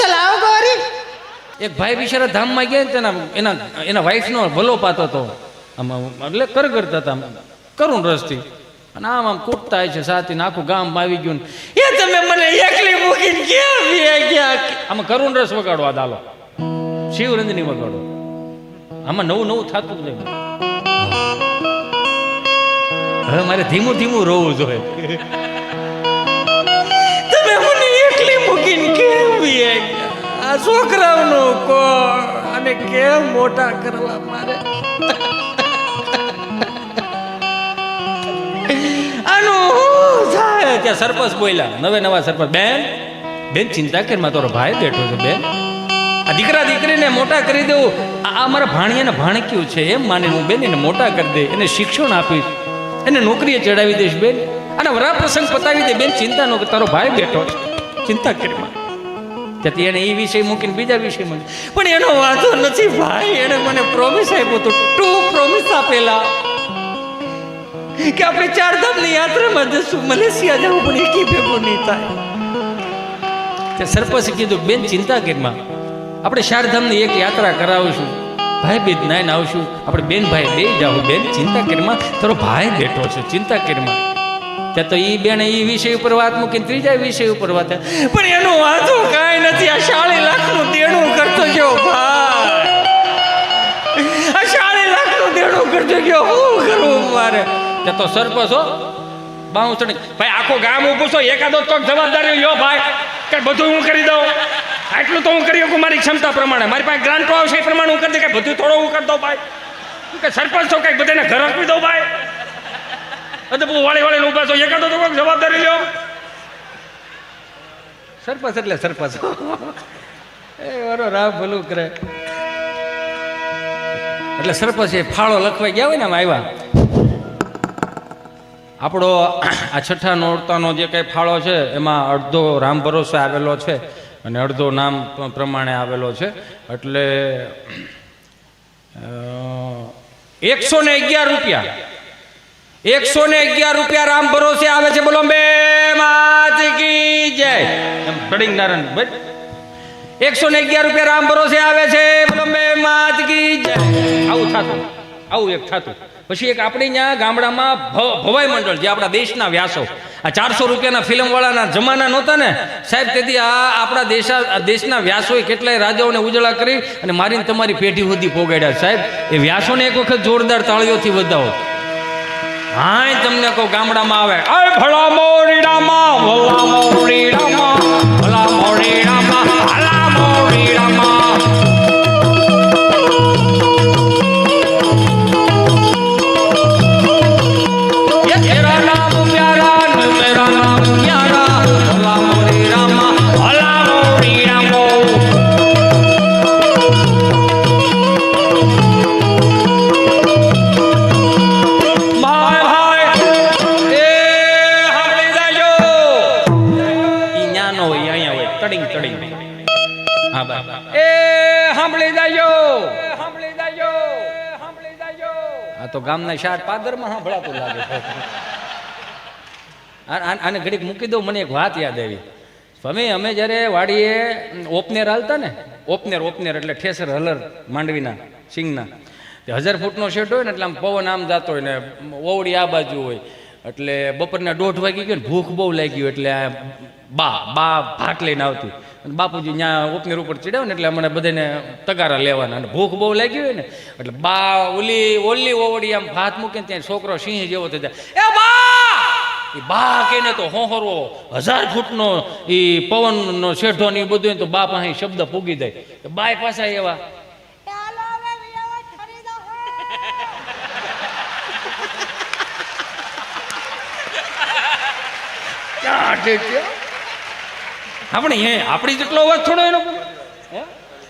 ચલાવો ગોરી. એક ભાઈ બિચારા ધામમાં ગયા ને તેના એના એના વાઈફનો ભલો પાતો હતો. આમાં એટલે કર કરતા હતા. કરુણ રસથી. અને આમ આમ કૂટતા છે સાથી આખું ગામ આવી ગયું એ તમે મને એકલી મૂકીને ક્યાં ગયા? આમાં કરુણ રસ વગાડવા દાલો. શિવરંજની વગાડો. આમાં નવું નવું થતું જ નહીં. હવે મારે ધીમું ધીમું રોવું જોઈએ. તમે મને એકલી મૂકીને કેમ આ છોકરાઓનું કોણ? અને કેમ મોટા કરવા મારે? આનું થાય ત્યાં સરપંચ બોલ્યા નવે નવા સરપંચ. બેન બેન, ચિંતા કરી તારો ભાઈ બેઠો છે, બેન. આ દીકરા દીકરીને મોટા કરી દેવું. આ મારા ભાણિયાને ભાણક્યું છે, એમ માને હું બેન એને મોટા કરી દે, એને શિક્ષણ આપીશ. એને નોકરીએ ચડાવી દઈશ, બેન. અને વરા પ્રસંગ પતાવી દે, બેન, ચિંતા ન તારો ભાઈ બેઠો છે. ચિંતા કરી માં એને એ વિષય મૂકીને બીજા વિષય મૂકી. પણ એનો વાંધો નથી ભાઈ એને મને પ્રોમિસ આપ્યું હતું ટુ પ્રોમિસ આપેલા. કે આપણે ચાર ધામની યાત્રામાં જશું, મલેશિયા જવું પણ એકી ભેગું નહીં થાય. તે સરપંચે કીધું, બેન, ચિંતા કેરમાં આપણે ચાર ધામની એક યાત્રા કરાવીશું. ભાઈ બેન નાઈને આવશું. આપણે બેન ભાઈ બે જાવ બેન, ચિંતા કેરમાં તારો ભાઈ બેઠો છે. ચિંતા કરીમાં ત્યાં તો ઈ બેન ઈ વિષય ઉપર વાત મૂકીને ત્રીજા વિષય ઉપર વાત પણ એનું વાંધો કાંઈ નથી. આ ચાળી લાખનું દેણું કરતો ગયો ભાઈ. આ ચાળી લાખનું દેણું કરતો ગયો. શું કરવું મારે? તે તો સરપંચ હો. બાઉસણી ભાઈ, આખો ગામ ઊભું છો. એકાદો તો જવાબદારી યો ભાઈ કે બધું હું કરી દઉં. આટલું તો હું કરી શકું મારી ક્ષમતા પ્રમાણે. મારી પાસે ગ્રાન્ટો આવશે એ પ્રમાણે હું કરી દઉં. કે બધું થોડો હું કરી દઉં ભાઈ. કે સરપંચ છો કંઈક બધાને ઘર આપી દઉં ભાઈ. એટલે બહુ વાળી વાળી ઊભા છો. એકાદો તો કોઈ જવાબદારી લ્યો. સરપંચ એટલે સરપંચ. એ વરો રામ ભલું કરે. એટલે સરપંચ એ ફાળો લખવા ગયા હોય ને આમ આવ્યા. આપણો આ છઠ્ઠા નોરતાનો જે કંઈ ફાળો છે, એમાં અડધો રામ ભરોસે આવેલો છે અને અડધો નામ પ્રમાણે આવેલો છે. એટલે એકસો ને અગિયાર રૂપિયા. એકસો ને અગિયાર રૂપિયા રામ ભરોસે આવે છે. બોલો બે માત કી જય. એમ ફડિંગ નારાયણ ભાઈ એકસો ને અગિયાર રૂપિયા રામ ભરોસે આવે છે. બોલો બે માત કી જય. આવું થતું આવું એક થતું. પછી એક આપણે ત્યાં ગામડામાં ભવાઈ મંડળ જે આપણા દેશના વ્યાસો. આ ચારસો રૂપિયાના ફિલ્મ વાળાના જમાના નહોતા ને. સાહેબ તેથી આ આપણા દેશા દેશના વ્યાસોએ કેટલાય રાજાઓને ઉજળા કરી અને મારીને તમારી પેઢી સુધી પોગાડ્યા. સાહેબ એ વ્યાસોને એક વખત જોરદાર તાળીઓથી વધાવો. હાય તમને કહું ગામડામાં આવે. અય ભલા મોરીડામાં ભલા મોરી તડિંગ હા ભાઈ. એ સાંભળી જાયો સાંભળી જાયો સાંભળી જાયો આ તો ગામના શાર પાદરમાં સાંભળાતું લાગે આને ઘડીક મૂકી દઉં મને એક વાત યાદ આવી. સ્વામી અમે જ્યારે વાડીએ ઓપનેર હાલતા ને ઓપનેર ઓપનેર એટલે ઠેસર હલર માંડવીના સિંગના. હજાર ફૂટનો શેડ હોય ને એટલે આમ પવન આમ જતો હોય ને ઓવડી આ બાજુ હોય. એટલે બપોરના દોઢ વાગી ગયો ને ભૂખ બહુ લાગી એટલે બા બા ભાટ લઈને આવતી. બાપુજી ત્યાં ઓપનેર ઉપર ચડ્યા ને એટલે અમને બધાને તગારા લેવાના. અને ભૂખ બહુ લાગી હોય ને એટલે બા ઓલી ઓલી ઓવડી આમ ભાત મૂકીને ત્યાં છોકરો સિંહ જેવો થઈ જાય. એ બા! એ બા કહીને તો હોહરો હજાર ફૂટનો એ પવનનો શેઠો ને એ બધું તો બા પાસે શબ્દ પૂગી જાય. બાય પાછા એવા. ક્યાં? આપણે હે આપણી જેટલો અવાજ થોડો એનો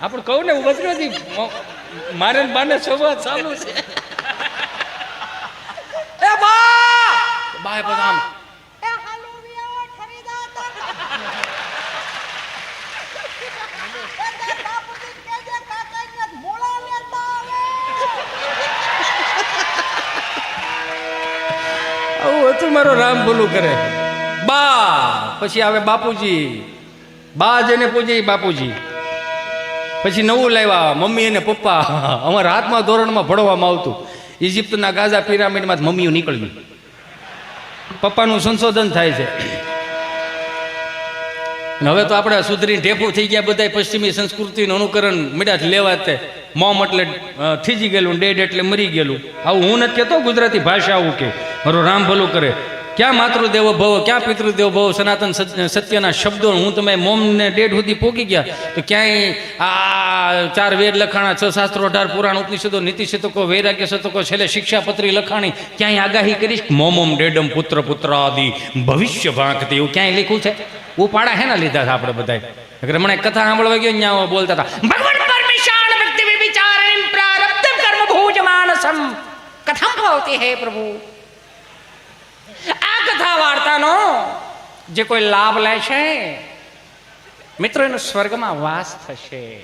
આપણે કહું ને ઊભા નથી મારે બાને સંવાદ ચાલુ છે. એ બા! બાય બધા આવું. હતું મારો રામ ભૂલું કરે. બા પછી આવે બાપુજી. બા જેને પૂજે બાપુજી. પછી નવું લાવ્યા, મમ્મી અને પપ્પા. અમારા હાથમાં ધોરણમાં ભણવામાં આવતું. ઇજિપ્તના ગાઝા પિરામિડમાં મમ્મીઓ નીકળ્યું પપ્પાનું સંશોધન થાય છે. હવે તો આપણે સુધરી ઢેફું થઈ ગયા બધા પશ્ચિમી સંસ્કૃતિનું અનુકરણ મળ્યા લેવા તે. મોમ એટલે થીજી ગયેલું ડેડ એટલે મરી ગયેલું. આવું હું નથી કહેતો, ગુજરાતી ભાષા આવું કે. મારું રામ ભલું કરે. ક્યાં માતૃદેવો ભવ, ક્યાં પિતૃદેવ ભવ, સનાતન સત્યના શબ્દો, હું તમે મોમ ને ડેડ સુધી પોકી ગયા. તો ક્યાંય આ ચાર વેદ લખાણા, છ શાસ્ત્રો, અઢાર પુરાણ, ઉપનિષદો, નીતિ શતકો, વૈરાગ્ય શતકો, છેલ્લે શિક્ષાપત્રી લખાણી, ક્યાંય આગાહી કરીશ? મોમમ ડેડમ પુત્ર પુત્ર આદિ ભવિષ્ય ભાંકતી, એવું ક્યાંય લખ્યું છે? ઉપાડા હેના લીધા છે આપણે બધા રમણે કથા સાંભળવા ગયો ત્યાં બોલતા હતા, ભગવાન કથમ ભવતી હે પ્રભુ. કથા વાર્તાનો જે કોઈ લાભ લે છે? મિત્રો, એનો સ્વર્ગમાં વાસ થશે.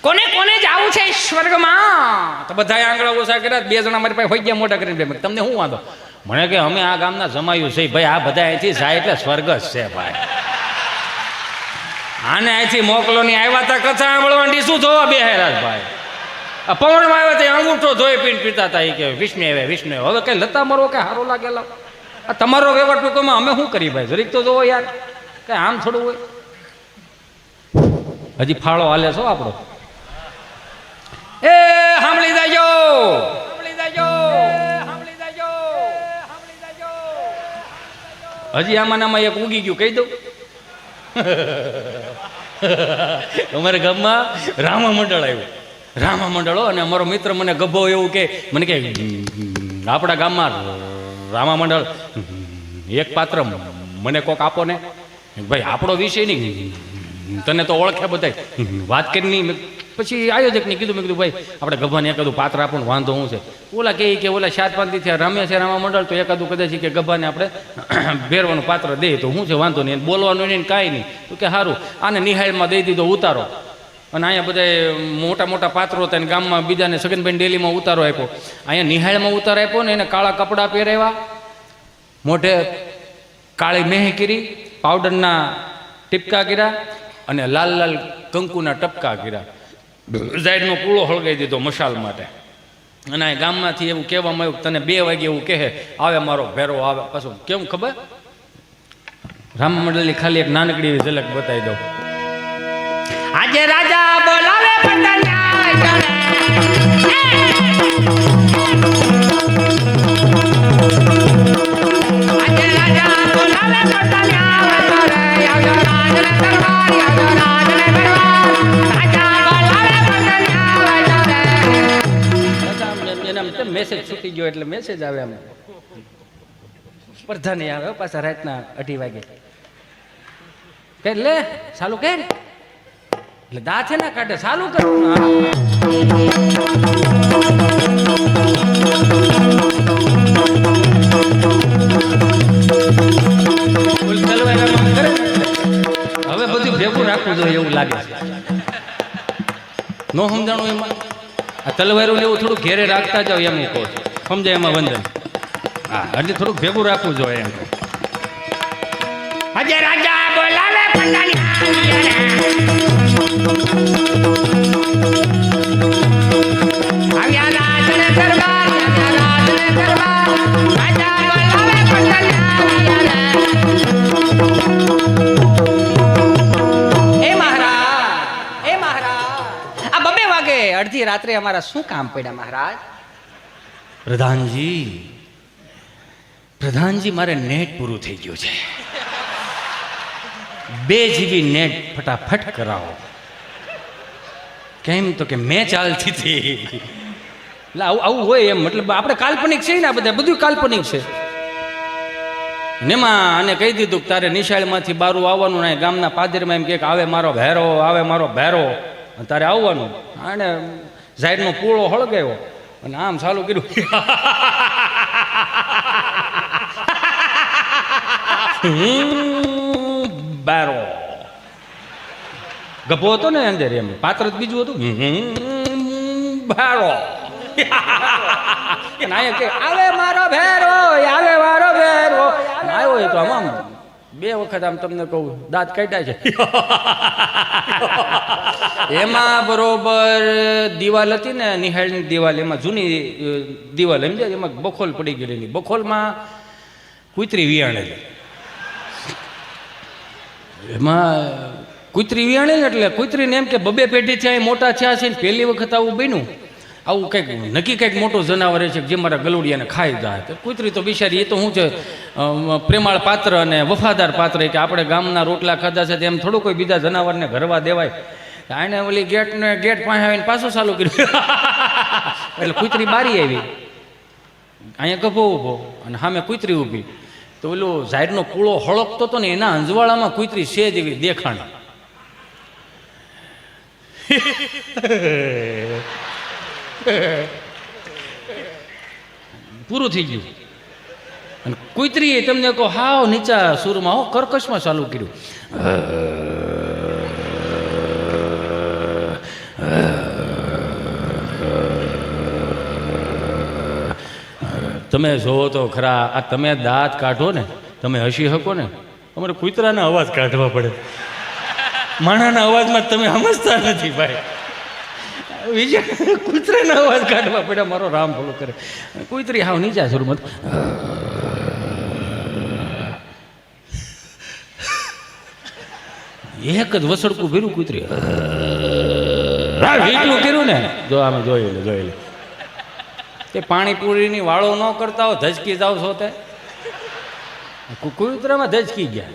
કોને કોને જવું છે સ્વર્ગમાં? તો બધા આંગળા ઓછા કર્યા, બે જણા મારી પાસે હોય ગયા મોટા કરીને. તમને શું વાંધો? મને કે અમે આ ગામના જમાયું છે, ભાઈ, આ બધા અહીંથી જાય એટલે સ્વર્ગ જ છે, ભાઈ. આને અહીંથી મોકલો ની આવ્યા તા કથા સાંભળવાની, શું જોવા બે ભાઈ? આ પવનમાં આવ્યા ત્યાં અંગૂઠો ધોઈ પીને પીતા હતા એ કે, વિષ્ણુ આવે વિષ્ણુ હવે. કઈ લતા મરો કે સારો લાગેલા આ તમારો વ્યવહાર ટૂંકોમાં અમે શું કરી ભાઈ? જરીક તો જોવો યાર. કંઈ આમ થોડું હોય? હજી ફાળો હાલે છો આપણો? એ સાંભળી જાજો. હજી આમાં આમાં એક ઉગી ગયું, કહી દઉં. અમારે ગામમાં રામા મંડળ આવ્યું. રામા મંડળો અને અમારો મિત્ર મને ગભો એવું કે, મને કે આપણા ગામમાં રામા મંડળ એક પાત્ર મને કોક આપો ને. ભાઈ, આપણો વિષય નહીં. તને તો ઓળખે બધાય. વાત કરી નહીં પછી આયોજકને કીધું, મેં કીધું, ભાઈ, આપણે ગભાને એકાદું પાત્ર આપણને વાંધો હું છે? ઓલા કહે કે, ઓલા સાત પાંચથી રમે છે રામા મંડળ, તો એકાદું કદાચ કે ગભાને આપણે ભેરવાનું પાત્ર દઈએ. તો હું છે, વાંધો નહીં, બોલવાનું નહીં કાંઈ નહીં. તો કે સારું આને નિહાળમાં દઈ દીધો, ઉતારો. અને અહીંયા બધા મોટા મોટા પાત્રો હતા ગામમાં બીજાને સગનભાઈ ડેલીમાં ઉતારો આપ્યો. અહીંયા નિહાળમાં ઉતારો આપ્યો ને એને કાળા કપડાં પહેરાવ્યા. મોઢે કાળી મેહ કરી, પાવડરના ટીપકા કર્યા અને લાલ લાલ કંકુના ટપકા કર્યા. ઝાડનો કૂળો હળગાઈ દીધો મશાલ માટે. અને આ ગામમાંથી એવું કહેવામાં આવ્યું તને બે વાગે એવું કહે, આવે મારો ભેરો, આવે. પાછું કેમ ખબર? રામ મંડળની ખાલી એક નાનકડી એવી ઝલક બતાવી દઉં. આજે રાજા બોલાવે મેસેજ છૂટી ગયો એટલે મેસેજ આવે આમ સ્પર્ધા નહીં આવે પાછા રાતના અઢી વાગે. કે લે ચાલુ કે? એટલે દા ના કાઢે ચાલુ કરે. હવે બધું ભેગું રાખવું જોઈએ એવું લાગે છે. નો સમજાણું એમાં? આ તલવારું ને એવું થોડું ઘેરે રાખતા જાવ એમ હું કહું છું. સમજાય એમાં વંદન? હા, એટલે થોડુંક ભેગું રાખવું જોઈએ એમ. રાજા બોલાવે પંડાની અડધી રાત્રે અમારા શું કામ પડ્યા મહારાજ પ્રધાનજી પ્રધાનજી, મારે નેટ પૂરું થઈ ગયું છે. બે જીબી નેટ ફટાફટ કરાવો. કેમ તો કે મેં ચાલતી હતી. એટલે આવું આવું હોય એમ. મતલબ આપણે કાલ્પનિક છે ને આ બધા, બધું કાલ્પનિક છે. નેમાં આને કહી દીધું કે તારે નિશાળમાંથી બારું આવવાનું ને ગામના પાદરમાં એમ કે આવે મારો ભેરો, આવે મારો ભેરો. અને તારે આવવાનું. આને ઝાહેરનો પૂળો હળગાવ્યો. અને આમ ચાલુ કર્યું. બારો ગભો હતો ને અંદર એમ. પાત્ર જ બીજું હતું. ભેરો નાયક કે આવે મારો ભેરો આવે મારો ભેરો. આવ્યો હોય તો આમ આમ. બે વખત આમ તમને કહું દાંત કાઢ્યા છે. એમાં બરોબર દિવાલ હતી ને નિહાળની દિવાલ એમાં જૂની દિવાલ જાય એમાં બખોલ પડી ગયેલી. બખોલમાં કુતરી વિયાણેલી. એમાં કૂતરી વિયાણે ને એટલે કૂતરીને એમ કે બબે પેઢી થયા મોટા થયા છે ને પહેલી વખત આવું બન્યું. આવું કંઈક નક્કી કંઈક મોટું જનાવર છે જે મારા ગલુડિયાને ખાઈ જાય. તો કૂતરી તો બિચારી એ તો શું છે પ્રેમાળ પાત્ર અને વફાદાર પાત્ર કે આપણે ગામના રોટલા ખાધા છે તેમ થોડું કોઈ બીજા જનાવરને ઘરવા દેવાય. આને ઓલી ગેટને ગેટ પાસે આવીને પાછું ચાલુ કર્યું. એટલે કૂતરી બારી આવી. અહીંયા ગભો ઊભો અને સામે કૂતરી ઊભી. તો ઓલું ઝાડનો કૂળો હળકતો હતો ને એના અંજવાળામાં કૂતરી જ એવી દેખાણ. પૂરું થઈ ગયું. અને કુતરીએ તમને કહો, હાવ નીચા સુરમાં, હો, કર્કશમાં ચાલુ કર્યું. તમે જોવો તો ખરા, આ તમે દાંત કાઢો ને, તમે હસી શકો ને તમારે કૂતરાના અવાજ કાઢવા પડે. માણાના અવાજમાં તમે સમજતા નથી ભાઈ. બીજા કૂતરાના અવાજ કાઢવા પડે મારો રામ ભલો કરે. કૂતરી હાવ નીચા સુરમત એક જ વસડકું ભીરું કૂતરી. હા વીટલું કર્યું ને? જો આમે જોઈ લે જોઈ લે. તે પાણીપુરીની વાળો ન કરતા હો ધચકી જાવ છો તે? કૂતરામાં ધસકી ગયા.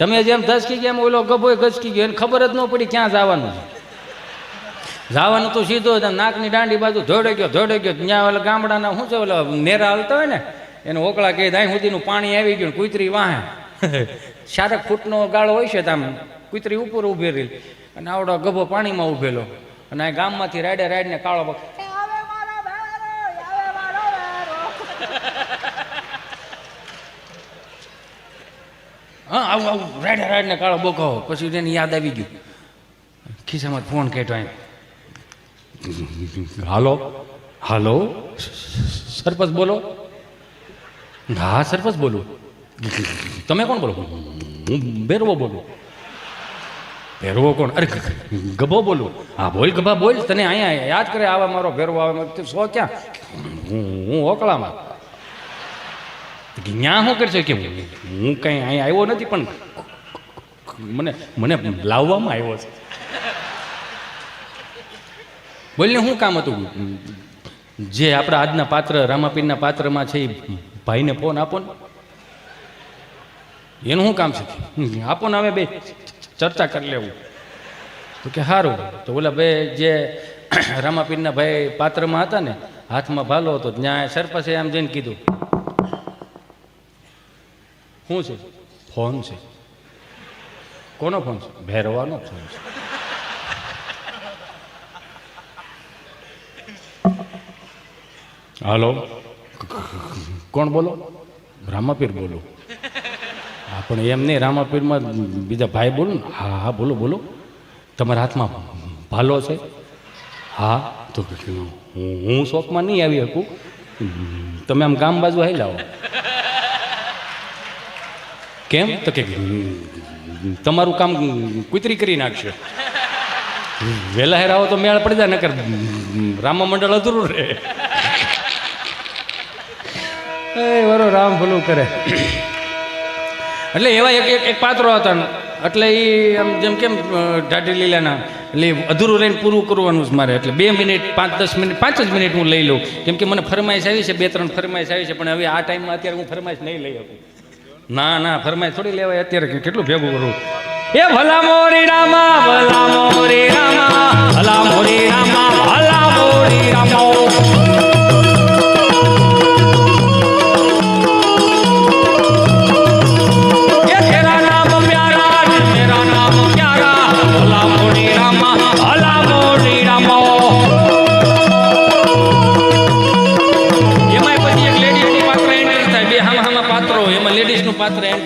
તમે જેમ ધસકી ગયા એમ ઓલો ગભોય ધસકી ગયો, એને ખબર જ ન પડી ક્યાં જવાનું છે. જવાનું તો સીધો નાકની દાંડી બાજુ ધોડે ગયો ધોડે ગયો ત્યાં ઓલા ગામડાના શું છે ઓલા નેરા હાલતા હોય ને, એને ઓકળા કહે દાઈ સુધીનું પાણી આવી ગયું કુતરી વાહે. શારક ફૂટનો ગાળો હોય છે તમે કુતરી ઉપર રહી. અને આવડો ગભો પાણીમાં ઉભેલો અને આ ગામમાંથી રાડે રાડને કાળો બક એ આવે મારો ભેરો આવે મારો ભેરો હા આવું આવું, રાડે, રાડને કાળો બોકો. પછી એને યાદ આવી ગયું. ખિસ્સામાં ફોન કેટો એમ. હાલો? હાલો? સરપંચ બોલો? હા, સરપંચ બોલું. તમે કોણ બોલો? હું બેરવો બોલું. ભેરવો કોણ? અરે, ગભો બોલું. હા, બોલ ગભા, બોલ. તને અહીંયા યાદ કરે આવા મારો ભેરવો આવે. સો ક્યાં? હું હું ઓકળામાં. ત્યાં શું કરશે કે હું કંઈ અહીંયા આવ્યો નથી, પણ મને મને લાવવામાં આવ્યો છે. બોલને શું કામ હતું? જે આપણા આજના પાત્ર, રામાપીરના પાત્રમાં છે એ ભાઈને ફોન આપો ને. એનું શું કામ છે? આપો ને હવે બે ચર્ચા કરી લેવું. તો કે સારું તો ઓલા ભાઈ જે રામાપીરના ભાઈ પાત્રમાં હતા ને, હાથમાં ભાલો હતો, ત્યાં સરપસે આમ જઈને કીધું શું છે? ફોન છે. કોનો ફોન છે? ભેરવાનો ફોન છે. હાલો. કોણ બોલો? રામાપીર બોલો. હા, પણ એમ નહીં, રામાપીરમાં બીજા ભાઈ બોલો ને. હા હા, બોલો બોલો. તમારા હાથમાં ભાલો છે? હા, તો હું હું શોપમાં નહીં આવી શકું? તમે આમ ગામ બાજુ હાઈ લાવો કેમ? તો કે તમારું કામ કુતરી કરી નાખશે. વહેલા હેરાવો તો મેળ પડી જાય, નકર રામા મંડળ અધૂરું રહે. એ, વરો રામ ભલું કરે. એટલે એવા એક એક પાત્રો હતા. એટલે એ આમ જેમ કેમ ઢાઢી લીલાના, એટલે અધૂરું રહીને પૂરું કરવાનું છે મારે. એટલે બે મિનિટ, પાંચ, દસ મિનિટ, પાંચ જ મિનિટ હું લઈ લઉં. કેમ કે મને ફરમાઈશ આવી છે, બે, ત્રણ ફરમાઈશ આવી છે, પણ હવે આ ટાઈમમાં અત્યારે હું ફરમાઈશ નહીં લઈ શકું. ના ના ફરમાય થોડી લેવાય. અત્યારે કેટલું ભેગું કરું? એ ભલા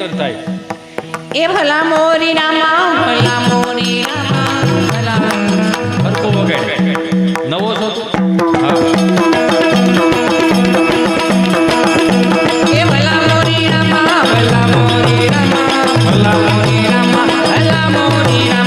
શંકર થાય. એ ભલા મોરી રામા ભલા મોરી રામા હરકો નવો છો મોરી રામા ભલા મોરી રામા ભલા મોરી રામા ભલા મોરી રામા.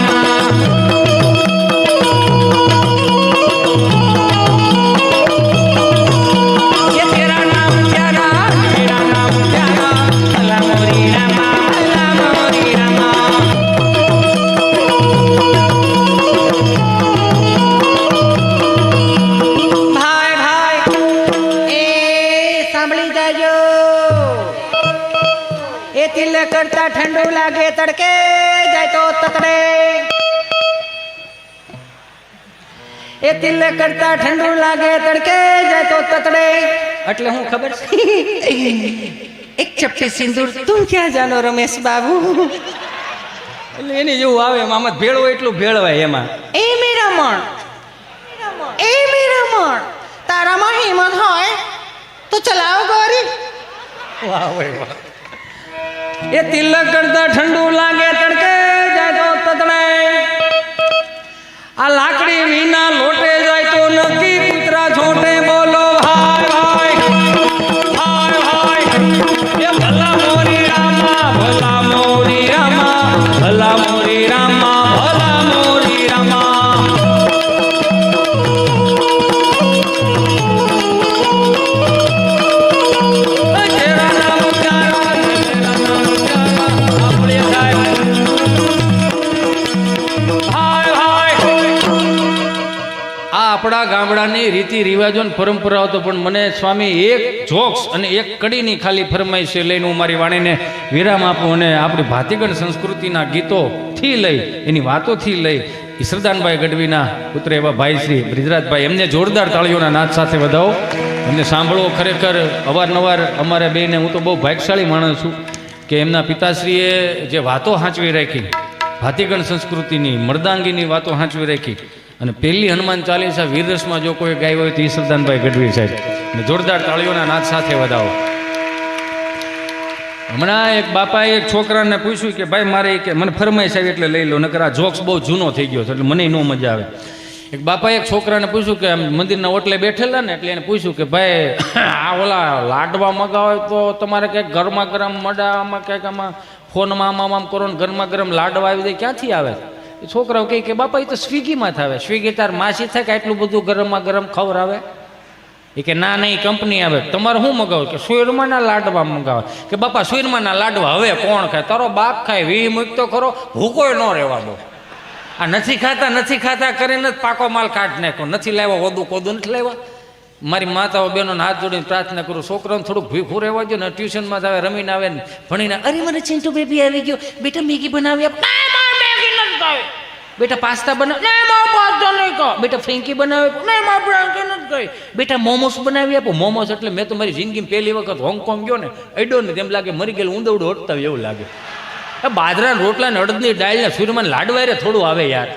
તડકે જાય તો તતડે. એ તિલે કરતા ઠંડુ લાગે તડકે જાય તો તતડે. એટલે હું ખબર છે? એક ચપટી સિંદૂર તું ક્યાં જાનો રમેશ બાબુ? એટલે એની જેવું આવે એમાં આમાં ભેળ હોય એટલું ભેળવાય એમાં. એ મીરામણ એ મીરામણ તારામાં હિંમત હોય તો ચલાવ ગોરી. વાહ વાહ. એ તિલક કરતા ઠંડુ લાગે તડકે જાય તો તતડે. આ લાકડી વિના લોટે આપણા ગામડાની રીતિ રિવાજો ને પરંપરાઓ તો પણ મને સ્વામી એક જોક્સ અને એક કડીની ખાલી ફરમાઈશ લઈને હું મારી વાણીને વિરામ આપું અને આપણી ભાતીગણ સંસ્કૃતિના ગીતોથી લઈ, એની વાતોથી લઈ ઈશ્રદાનભાઈ ગઢવીના પુત્ર એવા ભાઈ શ્રી બ્રિજરાજભાઈ, એમને જોરદાર તાળીઓના નાદ સાથે વધાવો. એમને સાંભળવો ખરેખર, અવારનવાર અમારે બેને હું તો બહુ ભાગ્યશાળી માણસ છું કે એમના પિતાશ્રીએ જે વાતો હાંચવી રાખી, ભાતીગણ સંસ્કૃતિની મર્દાંગીની વાતો હાંચવી રાખી અને પહેલી હનુમાન ચાલીસા વીરરસમાં જો કોઈ ગાય હોય તો એ સરદાનભાઈ ગઢવી સાહેબ. અને જોરદાર તાળીઓના નાદ સાથે વધાવો. હમણાં એક બાપાએ એક છોકરાને પૂછ્યું કે, ભાઈ, મારે કે મને ફરમાઈ સાહેબ એટલે લઈ લો, નકર આ જોક્સ બહુ જૂનો થઈ ગયો છે, એટલે મને ન મજા આવે. એક બાપાએ એક છોકરાને પૂછ્યું કે મંદિરના ઓટલે બેઠેલા ને? એટલે એને પૂછ્યું કે, ભાઈ, આ ઓલા લાડવા મગાવે તો તમારે કંઈક ગરમા ગરમ મડામાં કંઈક આમાં ફોનમાં આમાં આમ કરો ને ગરમા ગરમ લાડવા આવી જાય, ક્યાંથી આવે? છોકરાઓ કહે કે, બાપા, એ તો સ્વિગીમાં થાવે સ્વિગી તાર માસી થાય કે આટલું બધું ગરમમાં ગરમ ખવડાવે એ કે, ના નહીં કંપની આવે. તમારે શું મગાવો કે સુરમાના લાડવા મગાવે. કે, બાપા સુરમાના લાડવા હવે કોણ ખાય? તારો બાપ ખાય વી મૂકતો ખરો ભૂકોય ન રહેવા દો. આ નથી ખાતા નથી ખાતા કરીને જ પાકો માલ કાઢ નાખો નથી લાવ્યા ઓદું કોદું નથી લાવ્યા. મારી માતાઓ બહેનોને હાથ જોડીને પ્રાર્થના કરું છોકરાને થોડુંક ભીખું રહેવા દો ને, ટ્યુશનમાં જ આવે, રમીને આવે ને. ભણીને, અરે, મને ચિંટુ બેબી આવી ગયો. બેટા, મેગી બનાવી ખાવી બેટા પાસ્તા બનાવ ના મારે પાસ્તા નહીં કહો. બેટા ફ્રેન્કી બનાવે આપો. ના મારે ફ્રેન્કી નથી ખાવી બેટા મોમોસ બનાવી આપો. મોમોસ એટલે મેં તો મારી જિંદગીમાં પહેલી વખત હોંગકોંગ ગયો ને, અડ્યો ને તેમ લાગે મરી ગયેલું, ઊંધવડું હોટતા એવું લાગે. એ બાજરાના રોટલા ને અડદની દાળ ને સૂર્યમાન લાડવાય રે થોડું આવે યાર.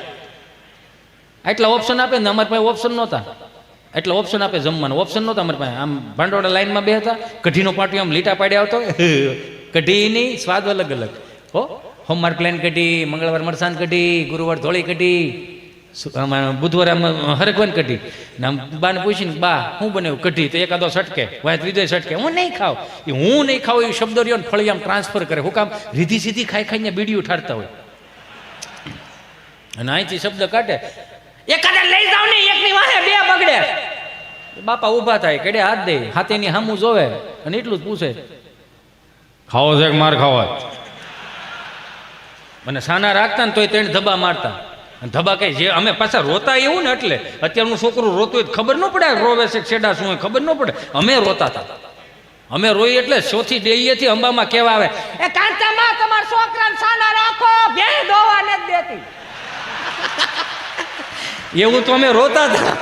એટલા ઓપ્શન આપે ને અમારી પાસે ઓપ્શન નહોતા. એટલે ઓપ્શન આપે જમવાનું. ઓપ્શન નહોતા અમારી પાસે. આમ ભાંડોળા લાઈનમાં બે હતા કઢીનો પાટિયો આમ લીટા પાડ્યા આવતો કઢીની સ્વાદ અલગ અલગ. હો? સોમવાર પ્લેન કઢી, મંગળવાર મરસાન કઢી, ગુરુવાર ધોળી કઢી બુધવારે આમ હરકવન કઢી. ને આમ બાને પૂછીને, બા, હું બને કઢી? તો એકાદો સટકે વાય ત્રીજો સટકે હું નહીં ખાવ એ હું નહીં ખાવ એ શબ્દો રહ્યો ને ફળી આમ ટ્રાન્સફર કરે. હું કામ રીધી સીધી ખાઈ ખાઈને બીડી ઉઠાડતા હોય. અને અહીંથી શબ્દ કાઢે, એકાદા લઈ જાવ ને, એકની વાહે બે બગડે. બાપા ઊભા થાય, કેડે હાથ દે, હાથેની હામું જોવે અને એટલું જ પૂછે, ખાવો છે કે માર ખાવા મને સાના રાખતા ને તોય તેને ધબા મારતા. અને ધબા કઈ જે અમે પાછા રોતા એવું ને એટલે, અત્યારનું છોકરું રોતું હોય ખબર ન પડે રોવે છે છેડા શું ખબર ન પડે. અમે રોતા હતા અમે રોઈ એટલે ચોથી ડેલીએથી અંબામાં કેવા આવે, એ કાંતામાં તમારા છોકરાને સાના રાખો ભેં દોવા નથી દેતી. એવું તો અમે રોતા હતા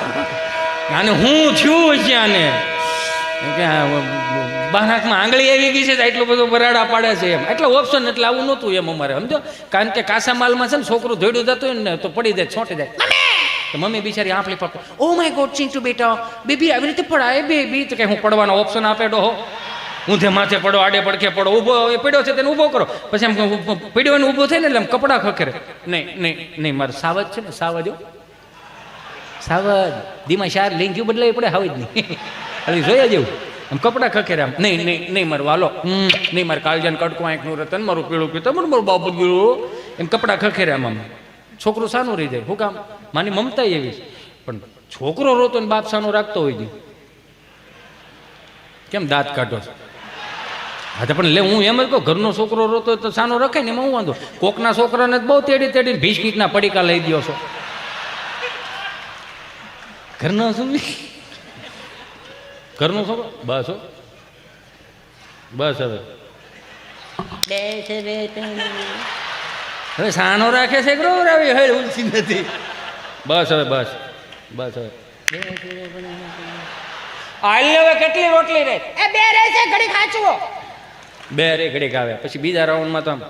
અને હું થયું છે આને બાનાકમાં આંગળી આવી ગઈ છે તો એટલું બધું બરાડા પાડે છે એમ. એટલે ઓપ્શન એટલે આવું નહોતું એમ અમારે સમજો? કારણ કે કાસા માલમાં છે ને છોકરું ધોડ્યું જતું હોય ને તો પડી જાય છોટી જાય. તો મમ્મી બિચારી આંપલી પડતો ઓ માય ગોડ ચિંટુ બેટા બેબી આવી રીતે પડાય બેબી? તો કે હું પડવાનો ઓપ્શન આપે ડોહો ઊંધે માથે પડો આડે પડખે પડો. ઊભો એ પડ્યો છે તેને ઊભો કરો. પછી એમ પડ્યો ને ઊભો થાય ને એટલે આમ કપડાં ખખેરે. નહીં નહીં નહીં મારે સાવજ છે ને સાવજ. સાવજ. ધીમા શાર લઈને ગયું બદલાવી પડે? હાવ જ નહીં. ખાલી જોયા જેવું. આમ કપડાં ખખેરે આમ નહીં નહીં નહીં મારું વાલો નહીં મારે કાળજાન કડકું આંખનું રતન, મારું પીળું પીતું મારું મારું બાપુ ગયું. એમ કપડાં ખખેરે આમ આમ. છોકરું સાનું રહી જાય. હું કામ? માની મમતા એવી પણ છોકરો રોતો ને બાપ સાનું રાખતો હોય છે કેમ દાંત કાઢો છો? હા, તો પણ લે, હું એમ જ કહું, ઘરનો છોકરો રોતો તો સાનો રખાય ને, એમાં હું વાંધો? કોકના છોકરાને બહુ તેડી તેડીને ભીખના પડીકા લઈ દો છો. ઘરના શું ઘરનો ખબર? બસ હો. બસ હવે. બે છે બે ત્રણ હવે સાનો રાખે છે ગ્રો રાવી? હવે ઉલસી નથી. બસ હવે બસ. બસ હવે. બે છે બે ત્રણ. આલી હવે કેટલી રોટલી રે? એ બે રહે છે ઘડી ખાચવો બે રે ઘડીક આવે. પછી બીજા રાઉન્ડમાં તો આમ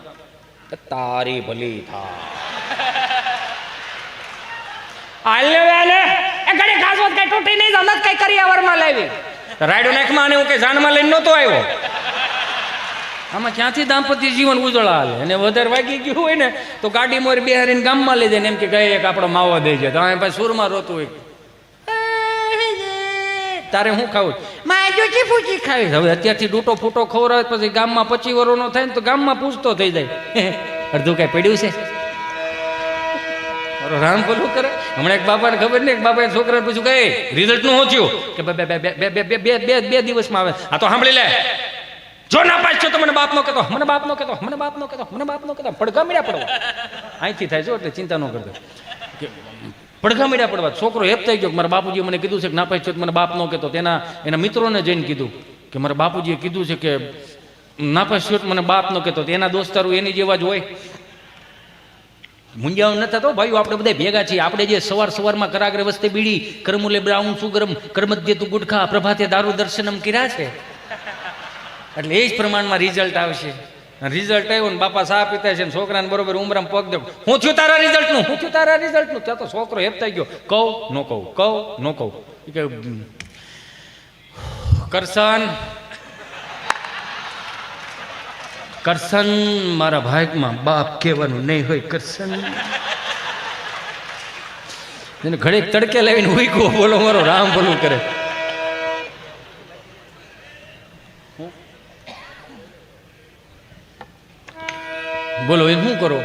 તારી ભલી થા. આલ્યો હવે આલે એ ઘડી ખાચવો કે કઈ તૂટી નહીં જમત કઈ કરી આવરમાં લાવી. રાયડો નાખમાં અને હું કે જાનમાં લઈને નહોતો આવ્યો. આમાં ક્યાંથી દાંપત્ય જીવન ઉજળા હાલે અને વધારે વાગી ગયું હોય ને, તો ગાડી મોર બિહારીને ગામમાં લઈ જાય ને એમ કે ગઈ એક આપણો માવો દઈ જાય. તો પાછું સુરમાં રોતું હોય. તારે હું ખાવું? માય જોચી ફૂચી ખાવી. હવે અત્યારથી ડૂટો ફૂટો ખવડાવે પછી ગામમાં પચી વરોનો થાય ને તો ગામમાં પૂછતો થઈ જાય. અડધું કાંઈ પડ્યું છે? રામ બોલું કરે. હમણાં એક બાપાને ખબર નહીં બાપાએ છોકરા પૂછ્યું કે રિઝલ્ટનું હોચ્યું કે બે બે બે બે બે બે બે દિવસમાં આવે. આ તો સાંભળી લે. જો ના પાસ છો તો મને બાપ નો કહેતો, મને બાપનો કહેતો, મને બાપનો કહેતો, મને બાપનો કહેતો. પડઘા મળ્યા પડવા. અહીંથી થાય છો એટલે ચિંતા ન કરતો. પડઘા મળ્યા પડવા. છોકરો હેપ થઈ ગયો મારા બાપુજીએ મને કીધું છે કે ના પાસ છો તો મને બાપનો કહેતો. તેના, એના મિત્રોને જઈને કીધું કે મારા બાપુજીએ કીધું છે કે ના પાસ છો મને બાપનો કહેતો. એના દોસ્તારો એની જેવા જ હોય. મુંજાવ ન થતો ભાઈઓ આપણે બધા ભેગા છીએ. આપણે જે સવાર સવારમાં કરાગ્ર વસ્તે બીડી કરમુલે બ્રાઉન સુગરમ કરમધ્ય તું ગુટખા પ્રભાતે દારૂ દર્શનમ કર્યા છે. એટલે એ જ પ્રમાણમાં રિઝલ્ટ આવશે. રિઝલ્ટ આવ્યું ને બાપા સા પીતા છે છોકરાને બરોબર ઉમરામાં પગ દેવું હું થયું તારા રિઝલ્ટનું હું થયું તારા રિઝલ્ટનું ત્યાં તો છોકરો હેપતાઈ ગયો. કહું નો કહું કહું નો કહું. કે "હમ, કરશન, મારા ભાગમાં બાપ કહેવાનું નહીં હોય, કરશન. એને ઘડીક તડકે લાવીને ઉઈકો બોલો, મારો રામ બોલું કરે. બોલો, એ શું કરો?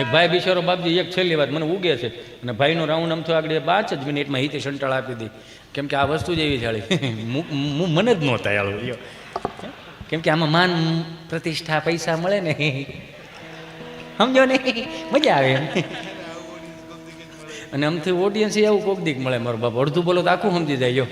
એક ભાઈ બિચારો બાપજી એક છેલ્લી વાત મને ઉગે છે. અને ભાઈનો રાઉન્ડ આમ તો આગળ પાંચ જ મિનિટમાં હિતે સંટાળ આપી દી કેમ કે આ વસ્તુ જ એવી જાળી. મને જ નહોતા યાર. કેમ કે આમાં માન પ્રતિષ્ઠા, પૈસા મળે ને. સમજો ને? મજા આવે એમ. અને આમથી ઓડિયન્સ એવું કોક દીક મળે, મારો બાપ. અડધું બોલો તો આખું સમજી જાય